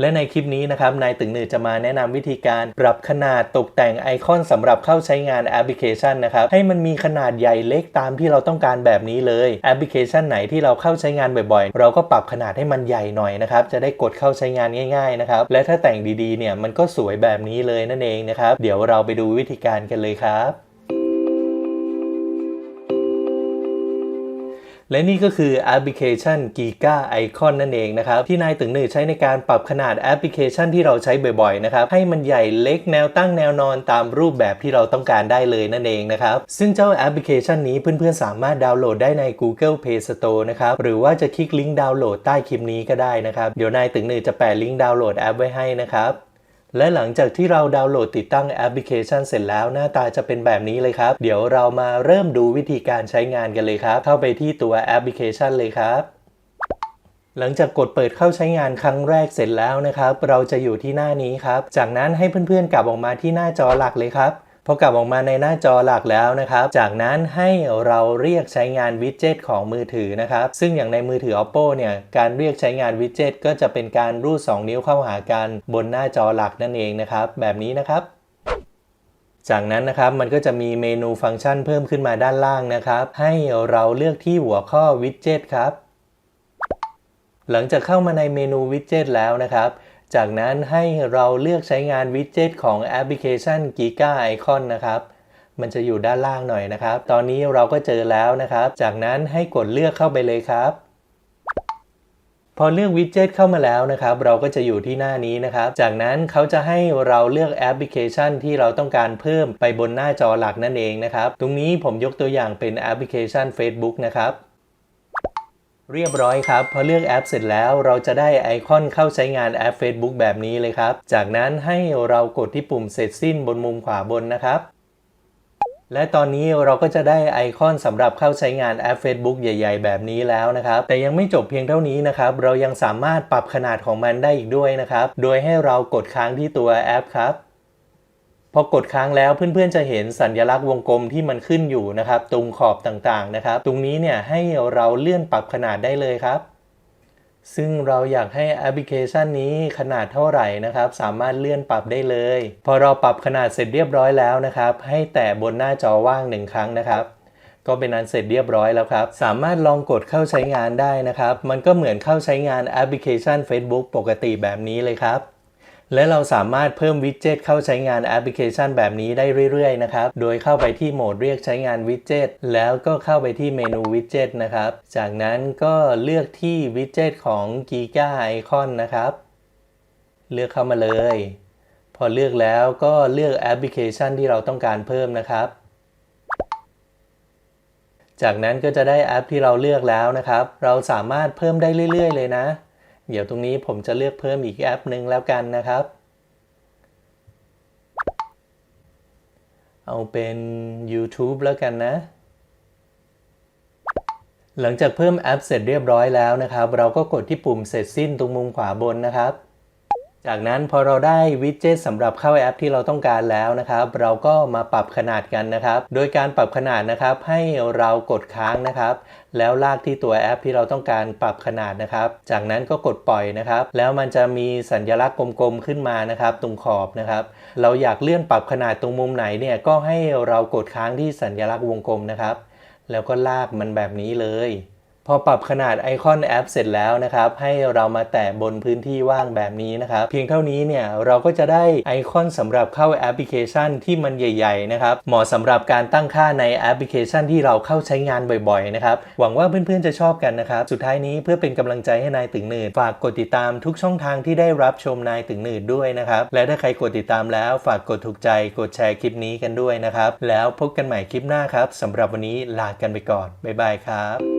และในคลิปนี้นะครับนายตึงหนือจะมาแนะนำวิธีการปรับขนาดตกแต่งไอคอนสำหรับเข้าใช้งานแอปพลิเคชันนะครับให้มันมีขนาดใหญ่เล็กตามที่เราต้องการแบบนี้เลยแอปพลิเคชันไหนที่เราเข้าใช้งานบ่อยๆ เราก็ปรับขนาดให้มันใหญ่หน่อยนะครับจะได้กดเข้าใช้งานง่ายๆนะครับและถ้าแต่งดีๆเนี่ยมันก็สวยแบบนี้เลยนั่นเองนะครับเดี๋ยวเราไปดูวิธีการกันเลยครับ และนี่ก็คือแอปพลิเคชัน Giga Icon นั่นเองนะครับ ที่นายตึงหนึ่งใช้ในการปรับขนาดแอปพลิเคชันที่เราใช้บ่อยๆนะครับ ให้มันใหญ่เล็กแนวตั้งแนวนอนตามรูปแบบที่เราต้องการได้เลยนั่นเองนะครับ ซึ่งเจ้าแอปพลิเคชันนี้เพื่อนๆ สามารถดาวน์โหลดได้ใน Google Play Store นะครับ หรือว่าจะคลิกลิงก์ดาวน์โหลดใต้คลิปนี้ก็ได้นะครับ เดี๋ยวนายตึงหนึ่งจะแปะลิงก์ดาวน์โหลดแอปไว้ให้นะครับ และหลังจากที่เราดาวน์โหลดติดตั้งแอปพลิเคชันเสร็จแล้วหน้าตาจะเป็นแบบนี้เลยครับ เดี๋ยวเรามาเริ่มดูวิธีการใช้งานกันเลยครับ เข้าไปที่ตัวแอปพลิเคชันเลยครับ หลังจากกดเปิดเข้าใช้งานครั้งแรกเสร็จแล้วนะครับ เราจะอยู่ที่หน้านี้ครับ จากนั้นให้เพื่อนๆกลับออกมาที่หน้าจอหลักเลยครับ พอกลับออกมาในหน้าจอหลักแล้วนะครับ จากนั้นให้เราเรียกใช้งานวิดเจ็ตของมือถือนะครับ ซึ่งอย่างในมือถือ oppo เนี่ยการเรียกใช้งานวิดเจ็ตก็จะเป็นการรูด 2 นิ้วเข้าหากันบนหน้าจอหลักนั่นเองนะครับ แบบนี้นะครับจากนั้นนะครับมันก็จะมีเมนูฟังก์ชันเพิ่มขึ้นมาด้านล่างนะครับ ให้เราเลือกที่หัวข้อวิดเจ็ตครับ หลังจากเข้ามาในเมนูวิดเจ็ตแล้วนะครับ จากนั้นให้เราเลือกใช้งานวิดเจ็ตของแอปพลิเคชัน Giga Icon นะครับ มันจะอยู่ด้านล่างหน่อยนะครับ ตอนนี้เราก็เจอแล้วนะครับ จากนั้นให้กดเลือกเข้าไปเลยครับพอเลือกวิดเจ็ตเข้ามาแล้วนะครับ เราก็จะอยู่ที่หน้านี้นะครับ จากนั้นเขาจะให้เราเลือกแอปพลิเคชันที่เราต้องการเพิ่มไปบนหน้าจอหลักนั่นเองนะครับ ตรงนี้ผมยกตัวอย่างเป็นแอปพลิเคชัน Facebook นะครับ เรียบร้อยครับ พอเลือกแอปเสร็จแล้วเราจะได้ไอคอนเข้าใช้งานแอป Facebook แบบนี้เลยครับ จากนั้นให้เรากดที่ปุ่มเสร็จสิ้นบนมุมขวาบนนะครับ และตอนนี้เราก็จะได้ไอคอนสำหรับเข้าใช้งานแอป Facebook ใหญ่ ๆ แบบนี้แล้วนะครับ แต่ยังไม่จบเพียงเท่านี้นะครับ เรายังสามารถปรับขนาดของมันได้อีกด้วยนะครับ โดยให้เรากดค้างที่ตัวแอปครับ พอกดค้างแล้วเพื่อนๆจะเห็นสัญลักษณ์วงกลมที่มันขึ้นอยู่นะครับ ตรงขอบต่างๆนะครับ ตรงนี้เนี่ยให้เราเลื่อนปรับขนาดได้เลยครับ ซึ่งเราอยากให้แอปพลิเคชันนี้ขนาดเท่าไหร่นะครับ สามารถเลื่อนปรับได้เลย พอเราปรับขนาดเสร็จเรียบร้อยแล้วนะครับ ให้แตะบนหน้าจอว่างหนึ่งครั้งนะครับก็เป็นอันเสร็จเรียบร้อยแล้วครับ สามารถลองกดเข้าใช้งานได้นะครับ มันก็เหมือนเข้าใช้งานแอปพลิเคชัน Facebook ปกติแบบนี้เลยครับ และเราสามารถเพิ่มวิดเจ็ตเข้าใช้งานแอปพลิเคชันแบบนี้ได้เรื่อยๆนะครับ โดยเข้าไปที่โหมดเรียกใช้งานวิดเจ็ตแล้วก็เข้าไปที่เมนูวิดเจ็ตนะครับ จากนั้นก็เลือกที่วิดเจ็ตของ Giga Icon นะครับ เลือกเข้ามาเลย พอเลือกแล้วก็เลือกแอปพลิเคชันที่เราต้องการเพิ่มนะครับ จากนั้นก็จะได้แอปที่เราเลือกแล้วนะครับ เราสามารถเพิ่มได้เรื่อย ๆ เลยนะ เดี๋ยวตรงนี้ผมจะเลือกเพิ่มอีกแอปหนึ่งแล้วกันนะครับ เอาเป็น YouTube แล้วกันนะ หลังจากเพิ่มแอปเสร็จเรียบร้อยแล้วนะครับ เราก็กดที่ปุ่มเสร็จสิ้นตรงมุมขวาบนนะครับ จากนั้นพอเราได้วิดเจ็ตสำหรับเข้าแอปที่เราต้องการแล้วนะครับ เราก็มาปรับขนาดกันนะครับ โดยการปรับขนาดนะครับ ให้เรากดค้างนะครับ แล้วลากที่ตัวแอปที่เราต้องการปรับขนาดนะครับ จากนั้นก็กดปล่อยนะครับ แล้วมันจะมีสัญลักษณ์กลมๆขึ้นมานะครับ ตรงขอบนะครับ เราอยากเลื่อนปรับขนาดตรงมุมไหนเนี่ยก็ให้เรากดค้างที่สัญลักษณ์วงกลมนะครับ แล้วก็ลากมันแบบนี้เลย พอปรับขนาดไอคอนแอปเสร็จแล้วนะครับ ให้เรามาแตะบนพื้นที่ว่างแบบนี้นะครับ เพียงเท่านี้เนี่ยเราก็จะได้ไอคอนสำหรับเข้าแอปพลิเคชันที่มันใหญ่ ๆ นะครับ เหมาะสำหรับการตั้งค่าในแอปพลิเคชันที่เราเข้าใช้งานบ่อยๆ นะครับ หวังว่าเพื่อนๆจะชอบกันนะครับ สุดท้ายนี้เพื่อเป็นกำลังใจให้นายตึงหนืดฝากกดติดตามทุกช่องทางที่ได้รับชมนายตึงหนืดด้วยนะครับ และถ้าใครกดติดตามแล้ว ฝากกดถูกใจกดแชร์คลิปนี้กันด้วยนะครับแล้วพบกันใหม่คลิปหน้าครับสำหรับวันนี้ลากันไปก่อนบ๊ายบายครับ